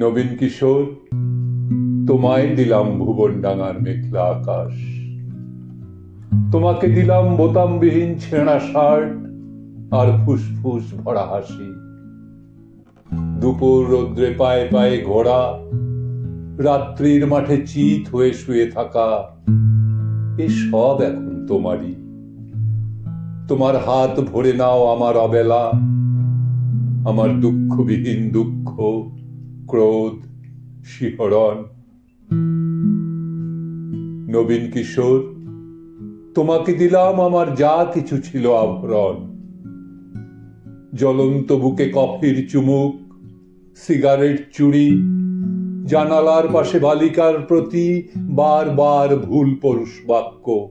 নবীন কিশোর, তোমায় দিলাম ভুবন ডাঙার মেঘলা আকাশ। তোমাকে দিলাম বোতামবিহীন ছেঁড়া শার্ট আর ফুসফুস ভরা হাসি। দুপুর রৌদ্রে পায়ে পায়ে ঘোড়া, রাত্রির মাঠে চিত হয়ে শুয়ে থাকা, এ সব এখন তোমারই। তোমার হাত ভরে নাও আমার অবেলা, আমার দুঃখবিহীন দুঃখ। ক্রোধ, শিহরণ। নবীন কিশোর, তোমাকে দিলাম আমার যা কিছু ছিল আভরণ জ্বলন্ত বুকে কফির চুমুক, সিগারেট চুড়ি জানালার পাশে বালিকার প্রতি বারবার ভুল পরুষ বাক্য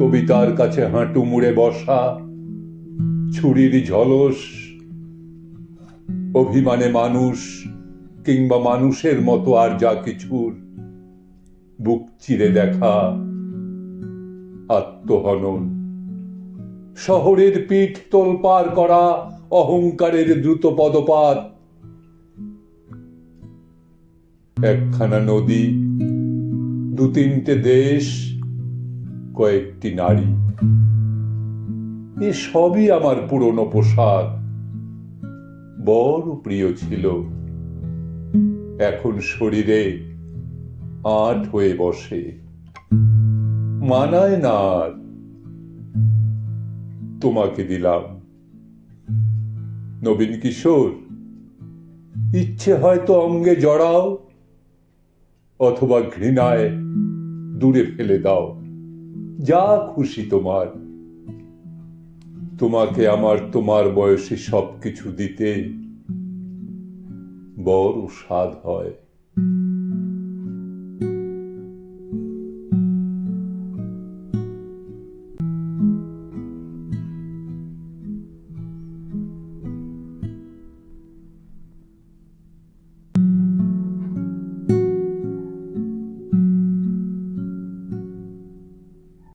কবিতার কাছে হাঁটু মুড়ে বসা, ছুরির ঝলস অভিমানে মানুষ কিংবা মানুষের মতো আর যা কিছুর বুক চিরে দেখা আত্মহনন। শহরের পিঠ তোলপার করা অহংকারের দ্রুত পদপাত। একখানা নদী দু তিনটে দেশ, কয়েকটি নারী। এ সবই আমার পুরনো পোশাক। বড় প্রিয় ছিল। এখন শরীরে আট হয়ে বসে। মানায় না তোমাকে দিলাম। নবীন কিশোর, ইচ্ছে হয়তো অঙ্গে জড়াও, অথবা ঘৃণায় দূরে ফেলে দাও। যা খুশি তোমার। তোমাকে আমার তোমার বয়সী সবকিছু দিতে বড় স্বাদ হয়।